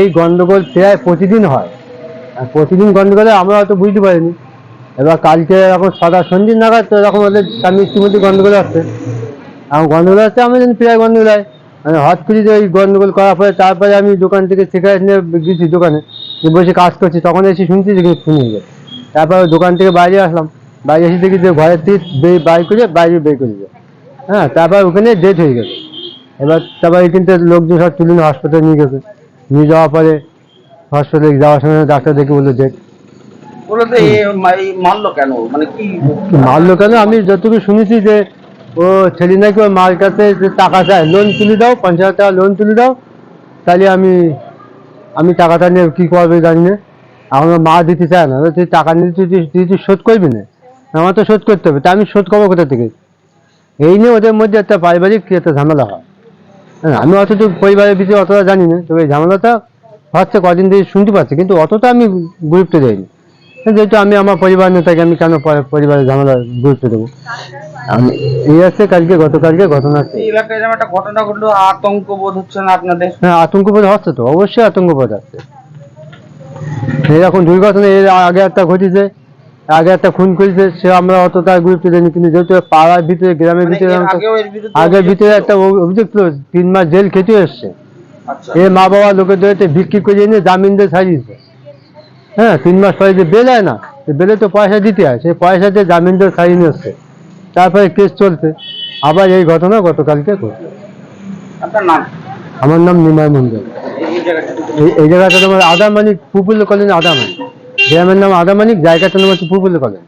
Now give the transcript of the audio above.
এই গন্ডগোল প্রায় প্রতিদিন হয়। প্রতিদিন গন্ডগোলে আমরা হয়তো বুঝতে পারিনি। এবার কালকে এখন সদা সন্ধ্যে নাগাদ তো এরকম ওদের স্বামী স্ত্রীর মধ্যে গন্ডগোল আসছে। এখন গন্ডগোল আমরা জানি প্রায় গন্ডগোল হয়। মানে হট করে যে ওই গন্ডগোল করার পরে তারপরে আমি দোকান থেকে সিগারেট নিয়ে গেছি দোকানে। যে বসে কাজ করছি তখন এসে শুনছি যে খুন হয়ে গেছে তারপর দোকান থেকে বাইরে আসলাম। বাইরে এসে দেখি যে ঘরের থেকে বে- বাইর করে বাইরে বের করে দিল। হ্যাঁ তারপর ওখানে ডেট হয়ে গেছে এবার তারপর এখানতে লোকজন সব তুলে নিয়ে হসপিটালে নিয়ে গেছে। নিয়ে যাওয়ার পরে হসপিটালে যাওয়ার সময় ডাক্তার দেখে বলল ডেট মানে কি মারলো কেন? আমি যতটুকু শুনেছি যে ও, ছেলে নাকি ওর মার কাছে টাকা চায়। লোন তুলে দাও, পঞ্চাশ হাজার টাকা লোন তুলে দাও। তাহলে আমি আমি টাকাটা নিয়ে কী করবে জানি না। আমার মা দিতে চায় না। তুই টাকা নিয়ে তুই তুই- তুই শোধ করবি না। আমার তো শোধ করতে হবে। তা আমি শোধ করব কোথা থেকে? এই নিয়ে ওদের মধ্যে একটা পারিবারিক একটা ঝামেলা হয়। হ্যাঁ আমি অতটুকু পরিবারের বিষয়ে অতটা জানি না। তবে এই ঝামেলাটা হচ্ছে কদিন থেকে শুনতে পাচ্ছি। কিন্তু অতটা আমি গুরুত্ব দেয়নি যেহেতু আমি আমার পরিবার নিয়ে থাকি, আমি কেন পরিবারের ঝামেলা গুরুত্ব দেবো? এই আছে কালকে গতকালকে ঘটনা আছে এলাকায় যেমন একটা ঘটনা ঘটলো আতঙ্ক বোধ হচ্ছে না আপনাদের? হ্যাঁ আতঙ্কবোধ হচ্ছে তো অবশ্যই আতঙ্কবোধ আছে এরকম দুর্ঘটনা এর আগে একটা ঘটেছে আগে একটা খুন করেছে সে আমরা অতটা গুরুত্ব দিইনি কিন্তু যেহেতু পাড়ার ভিতরে গ্রামের মানে ভিতরে আগের ভিতরে একটা অভি- অভিযোগ ছিল তিন মাস জেল খেতে এসছে। আচ্ছা। এ মা বাবা লোকের ধরে বিক্রি করে এনে জামিন দিয়ে ছাড়িয়েছে হ্যাঁ তিন মাস পরে যে বেল হয় না বেলে তো পয়সা দিতে হয় সেই পয়সা দিয়ে জামিন দিয়ে ছাড়িয়ে নিয়ে এসছে। তারপরে কেস চলছে। আবার এই ঘটনা গতকালকে ঘটছে। আমার নাম নিমাই মন্ডল এই জায়গাটা তোমার আদামানিক পুপুল কলেজ আদামানিক। গ্রামের নাম আদামানিক জায়গাটার নাম হচ্ছে পুপুল কলেজ